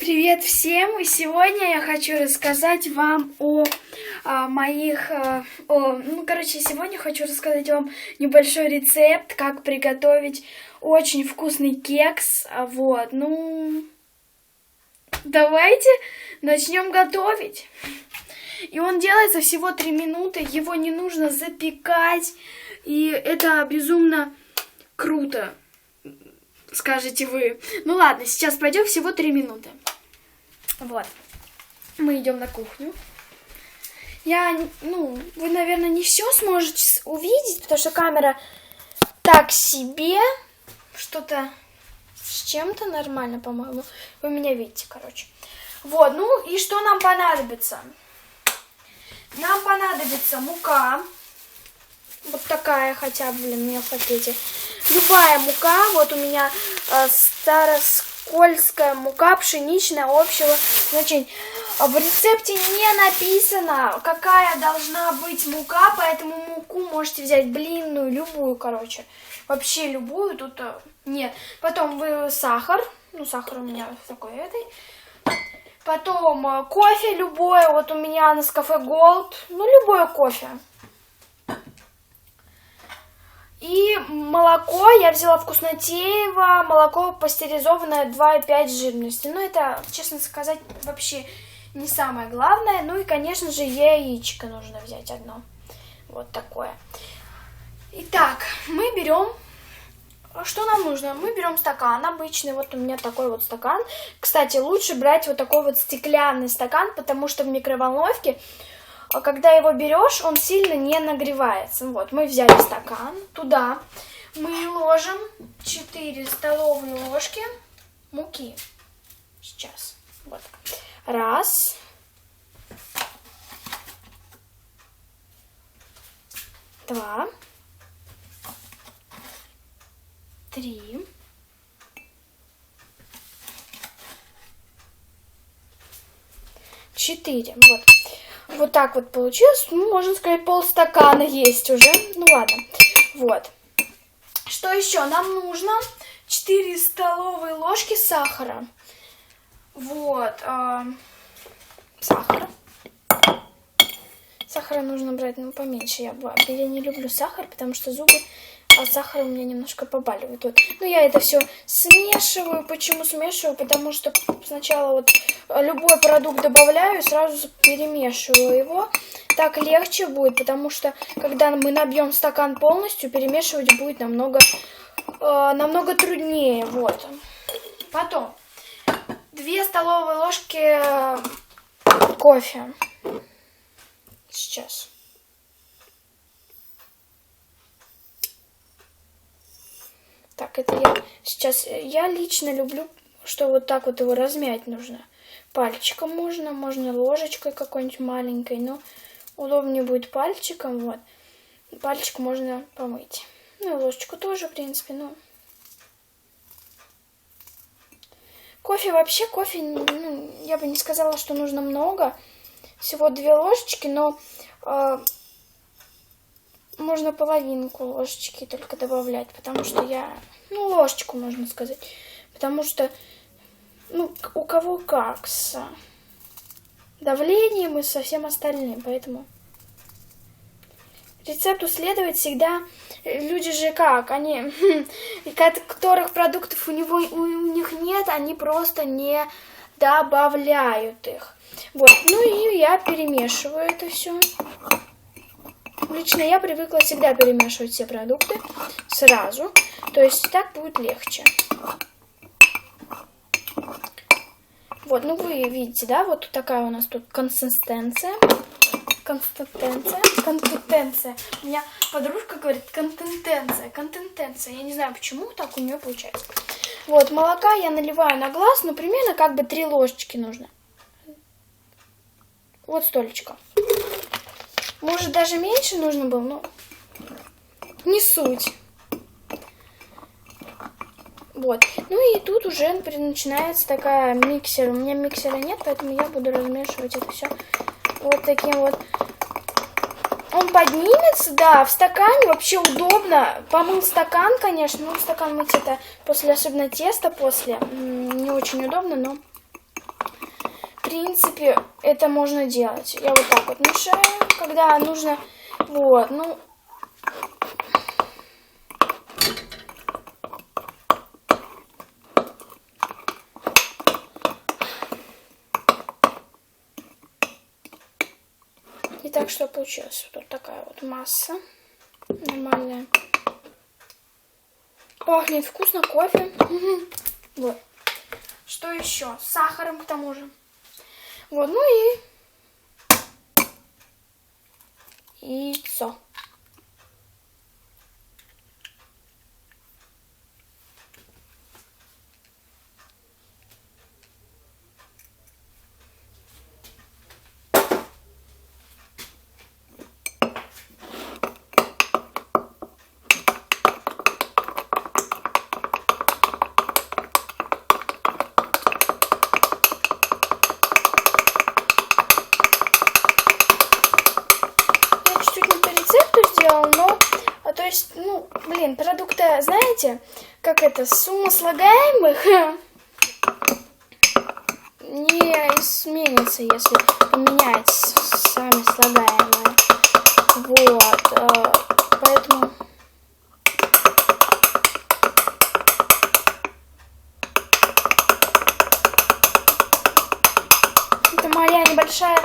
Привет всем! И сегодня я хочу рассказать вам о, о моих... О, о, ну, короче, сегодня хочу рассказать вам небольшой рецепт, как приготовить очень вкусный кекс. Вот, ну... Давайте начнем готовить. И он делается всего 3 минуты, его не нужно запекать. И это безумно круто, скажете вы. Ну ладно, сейчас пойдем всего 3 минуты. Вот. Мы идем на кухню. Я, ну, вы, наверное, не все сможете увидеть, потому что камера так себе. Что-то с чем-то нормально, по-моему. Вы меня видите, короче. Вот, ну и что нам понадобится? Нам понадобится мука. Вот такая хотя бы, блин, меня в пакете. Любая мука. Вот у меня э, старос скользкая мука пшеничная общего значения. В рецепте не написано, какая должна быть мука, поэтому муку можете взять блинную, любую, короче. Вообще любую, тут э, нет. Потом вы сахар, ну сахар у меня такой этой. Потом э, кофе любое, вот у меня на кафе Gold, ну любое кофе. И молоко я взяла вкуснотеево, молоко пастеризованное 2,5 жирности. Ну, это, честно сказать, вообще не самое главное. Ну и, конечно же, яичко нужно взять одно. Вот такое. Итак, мы берем... Что нам нужно? Мы берем стакан обычный, вот у меня такой вот стакан. Кстати, лучше брать вот такой вот стеклянный стакан, потому что в микроволновке а когда его берешь, он сильно не нагревается. Вот, мы взяли стакан, туда мы ложим 4 столовые ложки муки. Сейчас. Вот. Раз. Два. Три. Четыре. Вот. Вот так вот получилось. Ну, можно сказать, полстакана есть уже. Ну ладно. Вот. Что еще? Нам нужно 4 столовые ложки сахара. Вот. Э, сахар. Сахара нужно брать ну, поменьше. Я, я не люблю сахар, потому что зубы от сахара у меня немножко побаливает. Вот. Ну, я это все смешиваю. Почему смешиваю? Потому что сначала вот любой продукт добавляю, сразу перемешиваю его. Так легче будет, потому что когда мы набьем стакан полностью, перемешивать будет намного, э, намного труднее. Вот. Потом 2 столовые ложки кофе. Сейчас. Так, это я сейчас... Я лично люблю, что вот так вот его размять нужно. Пальчиком можно, можно ложечкой какой-нибудь маленькой, но удобнее будет пальчиком, вот. Пальчик можно помыть. Ну и ложечку тоже, в принципе, ну... Кофе вообще, кофе, ну, я бы не сказала, что нужно много. Всего две ложечки, но э, можно половинку ложечки только добавлять, потому что я, ну, ложечку, можно сказать, потому что, ну, у кого как с давлением и со всем остальным, поэтому рецепту следовать всегда люди же как, они, которых продуктов у, него, у них нет, они просто не добавляют их. Вот, ну и я перемешиваю это все. Лично я привыкла всегда перемешивать все продукты сразу. То есть так будет легче. Вот, ну вы видите, да, вот такая у нас тут консистенция. Консистенция, консистенция. У меня подружка говорит контентенция, контентенция. Я не знаю, почему так у нее получается. Вот, молока я наливаю на глаз, ну, примерно как бы три ложечки нужно. Вот столечко. Может, даже меньше нужно было, но не суть. Вот. Ну и тут уже начинается такая миксер. У меня миксера нет, поэтому я буду размешивать это все вот таким вот. Он поднимется, да, в стакане вообще удобно. Помыл стакан, конечно, ну стакан мыть это после, особенно теста после, не очень удобно, но принципе, это можно делать. Я вот так вот мешаю, когда нужно... Вот, ну... Итак, что получилось? Вот такая вот масса нормальная. Пахнет вкусно кофе. Вот. Что еще? С сахаром к тому же. Вот, ну и яйцо. Я знаете, как это, сумма слагаемых не изменится, если поменять сами слагаемые. Вот, э, поэтому... Это моя небольшая,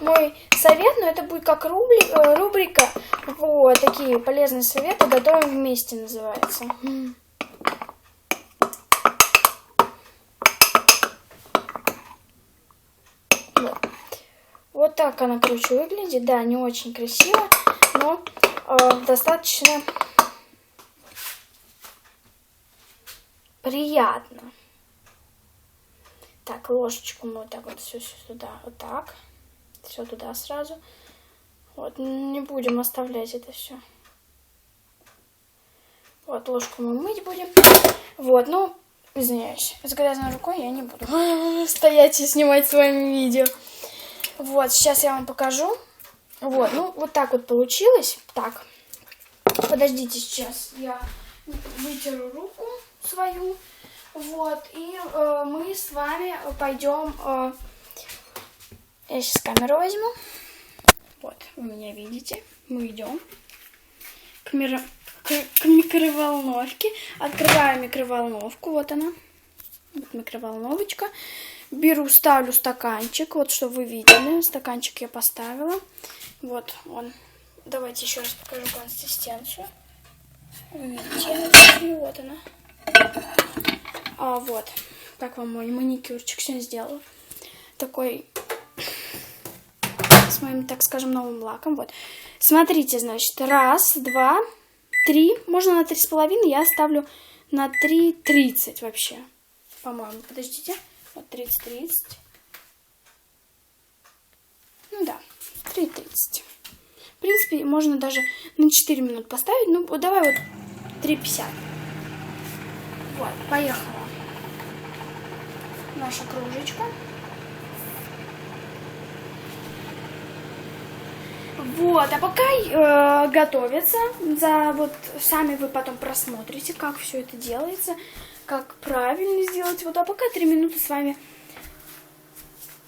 мой совет, но это будет как э, рубрика. Вот, такие полезные советы готовим вместе называется. Вот так она, короче, выглядит. Да, не очень красиво, но э, достаточно приятно. Так, ложечку мы вот так вот все сюда, вот так. Все туда сразу. Вот, не будем оставлять это все. Вот, ложку мы мыть будем. Вот, ну, извиняюсь, с грязной рукой я не буду стоять и снимать с вами видео. Вот, сейчас я вам покажу. Вот, ну, вот так вот получилось. Так, подождите, сейчас я вытеру руку свою. Вот, и э, мы с вами пойдем... э, я сейчас камеру возьму. Вот, вы меня видите. Мы идем к, миро- к- микроволновке. Открываю микроволновку. Вот она. Вот микроволновочка. Беру, ставлю стаканчик. Вот, что вы видели. Стаканчик я поставила. Вот он. Давайте еще раз покажу консистенцию. Вы вот она. А, вот. Как вам мой маникюрчик сегодня сделала. Такой с моим, так скажем, новым лаком. Вот. Смотрите, значит, раз, два, три. Можно на три с половиной. Я ставлю на три тридцать вообще. По-моему. Подождите. Вот 30, 30. Ну да, 3.30. В принципе, можно даже на 4 минут поставить. Ну, давай вот 3.50. Вот, поехала. Наша кружечка. Вот, а пока э, готовится, за вот сами вы потом просмотрите, как все это делается, как правильно сделать. Вот, а пока три минуты с вами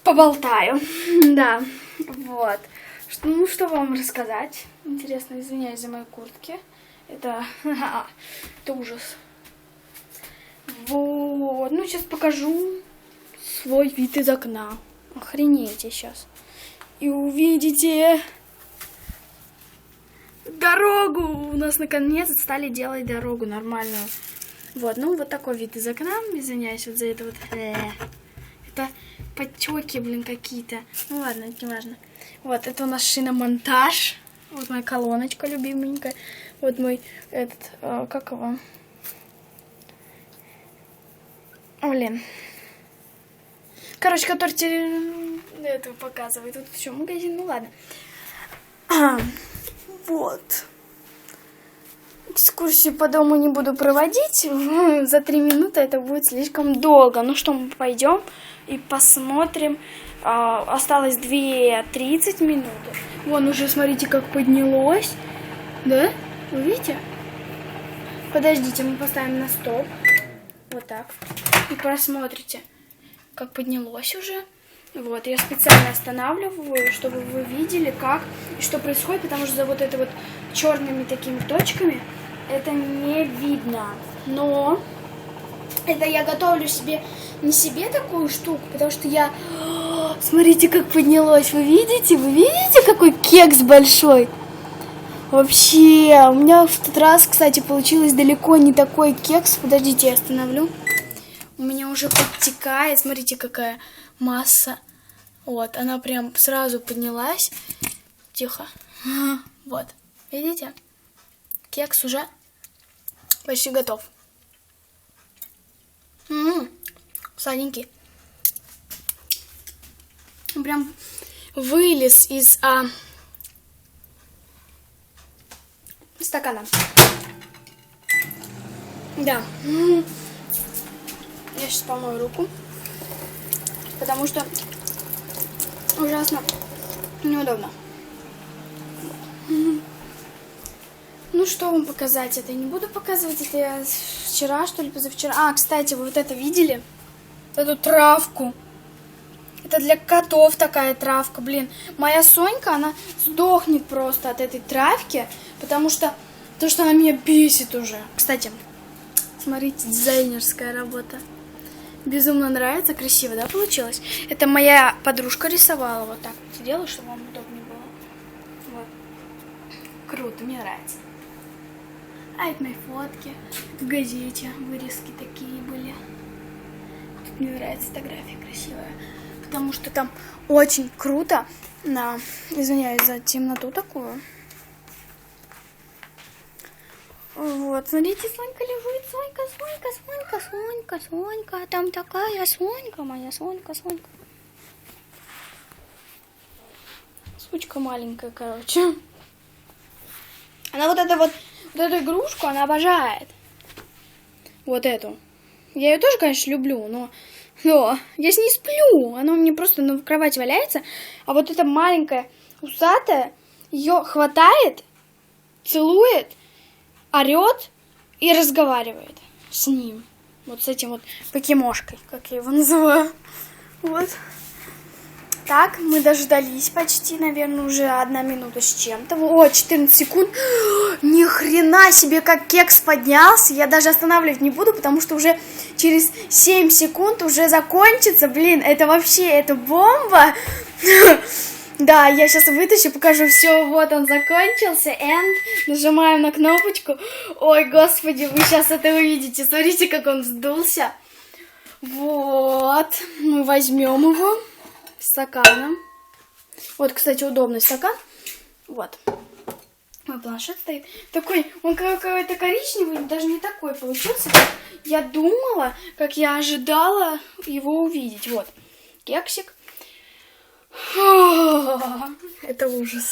поболтаю. да, вот. Что, ну, что вам рассказать? Интересно, извиняюсь за мои куртки. Это, это ужас. Вот, ну сейчас покажу свой вид из окна. Охренеете сейчас. И увидите дорогу. У нас наконец стали делать дорогу нормальную. Вот, ну вот такой вид из окна. Извиняюсь вот за это вот. Э, Это потеки, блин, какие-то. Ну ладно, это не важно. Вот, это у нас шиномонтаж. Вот моя колоночка любименькая. Вот мой этот, э, как его? Блин. Короче, который теле... это показывает. Тут еще магазин, ну ладно. Вот. Экскурсию по дому не буду проводить. За три минуты это будет слишком долго. Ну что, мы пойдем и посмотрим. А, осталось 2.30 минуты. Вон уже, смотрите, как поднялось. Да? Вы видите? Подождите, мы поставим на стоп. Вот так. И просмотрите, как поднялось уже. Вот, я специально останавливаю, чтобы вы видели, как и что происходит, потому что за вот это вот черными такими точками это не видно. Но это я готовлю себе не себе такую штуку, потому что я... Смотрите, как поднялось. Вы видите? Вы видите, какой кекс большой? Вообще, у меня в тот раз, кстати, получилось далеко не такой кекс. Подождите, я остановлю. У меня уже подтекает. Смотрите, какая масса. Вот, она прям сразу поднялась. Тихо. Вот, видите? Кекс уже почти готов. М-м, сладенький. Прям вылез из а, стакана. Да. М-м. Я сейчас помою руку, потому что ужасно неудобно. Ну, что вам показать? Это я не буду показывать. Это я вчера, что ли, позавчера. А, кстати, вы вот это видели? Эту травку. Это для котов такая травка, блин. Моя Сонька, она сдохнет просто от этой травки, потому что то, что она меня бесит уже. Кстати, смотрите, дизайнерская работа. Безумно нравится, красиво, да, получилось? Это моя подружка рисовала вот так вот сделала, чтобы вам удобнее было. Вот. Круто, мне нравится. А это мои фотки в газете, вырезки такие были. Тут мне нравится фотография красивая, потому что там очень круто, на, извиняюсь за темноту такую. Вот, смотрите, Сонька лежит, Сонька, Сонька, Сонька, Сонька, Сонька, там такая Сонька моя, Сонька, Сонька. Сучка маленькая, короче. Она вот это вот вот эту игрушку она обожает. Вот эту. Я ее тоже, конечно, люблю, но, но я с ней сплю. Она у меня просто на кровати валяется. А вот эта маленькая усатая ее хватает, целует, орет и разговаривает с ним. Вот с этим вот покемошкой, как я его называю. Вот. Так, мы дождались почти, наверное, уже одна минута с чем-то. О, 14 секунд. Ни хрена себе, как кекс поднялся. Я даже останавливать не буду, потому что уже через 7 секунд уже закончится. Блин, это вообще, это бомба. Да, я сейчас вытащу, покажу. Все, вот он закончился. End. Нажимаем на кнопочку. Ой, господи, вы сейчас это увидите. Смотрите, как он сдулся. Вот. Мы возьмем его стаканом. Вот, кстати, удобный стакан. Вот. Мой планшет стоит. Такой, он какой-то коричневый, даже не такой получился, я думала, как я ожидала его увидеть. Вот, кексик. Это ужас.